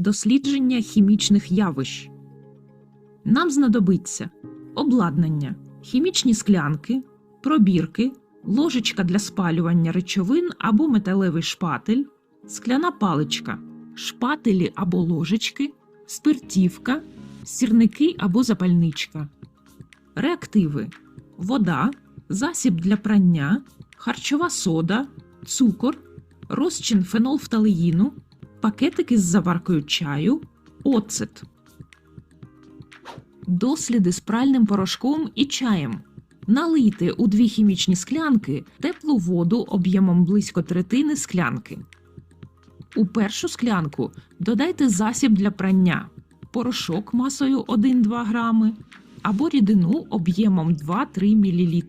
Дослідження хімічних явищ. Нам знадобиться обладнання, хімічні склянки, пробірки, ложечка для спалювання речовин або металевий шпатель, скляна паличка, шпателі або ложечки, спиртівка, сірники або запальничка. Реактиви: вода, засіб для прання, харчова сода, цукор, розчин фенолфталеїну, пакетики з заваркою чаю, оцет. Досліди з пральним порошком і чаєм. Налийте у дві хімічні склянки теплу воду об'ємом близько третини склянки. У першу склянку додайте засіб для прання, порошок масою 1-2 грами або рідину об'ємом 2-3 мл.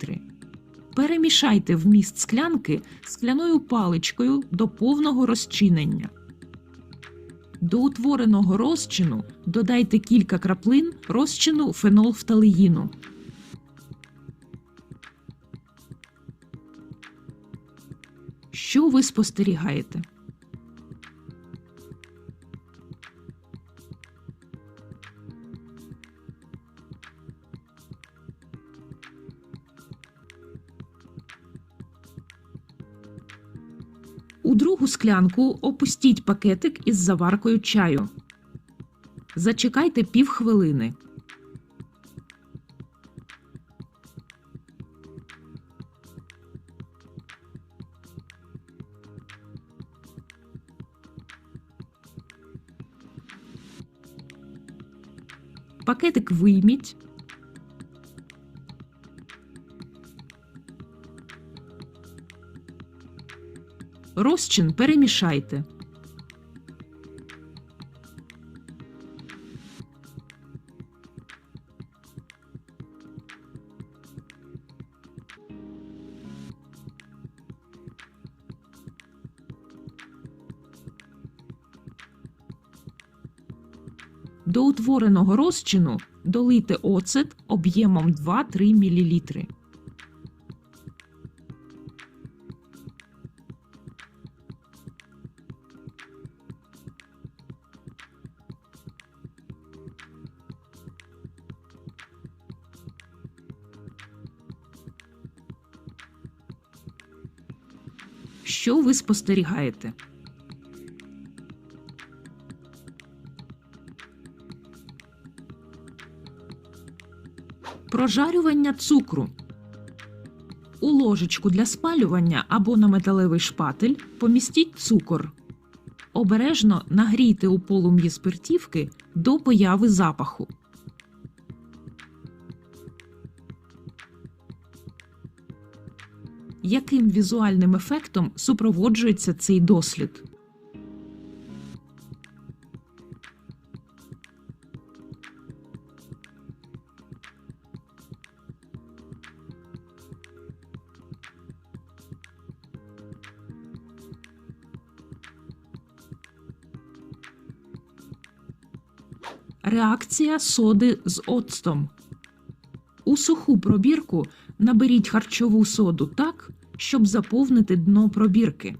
Перемішайте вміст склянки скляною паличкою до повного розчинення. До утвореного розчину додайте кілька краплин розчину фенолфталеїну. Що ви спостерігаєте? У другу склянку опустіть пакетик із заваркою чаю. Зачекайте півхвилини. Пакетик вийміть. Розчин перемішайте. До утвореного розчину долийте оцет об'ємом 2-3 мл. Що ви спостерігаєте? Прожарювання цукру. У ложечку для спалювання або на металевий шпатель помістіть цукор. Обережно нагрійте у полум'ї спиртівки до появи запаху. Яким візуальним ефектом супроводжується цей дослід? Реакція соди з оцтом. У суху пробірку наберіть харчову соду так, щоб заповнити дно пробірки.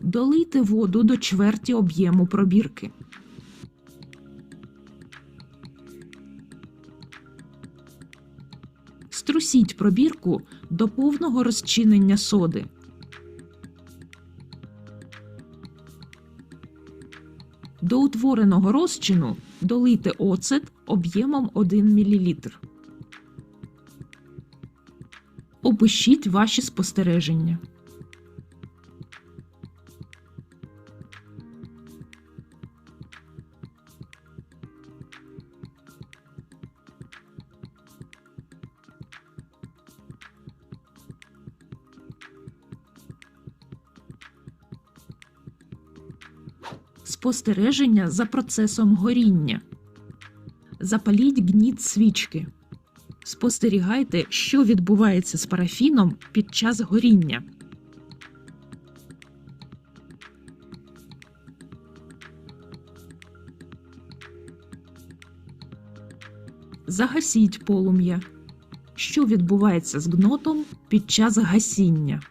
Долийте воду до чверті об'єму пробірки. Струсіть пробірку до повного розчинення соди. До утвореного розчину долийте оцет об'ємом 1 мл. Опишіть ваші спостереження. Спостереження за процесом горіння. Запаліть гніт свічки. Спостерігайте, що відбувається з парафіном під час горіння. Загасіть полум'я. Що відбувається з гнотом під час гасіння?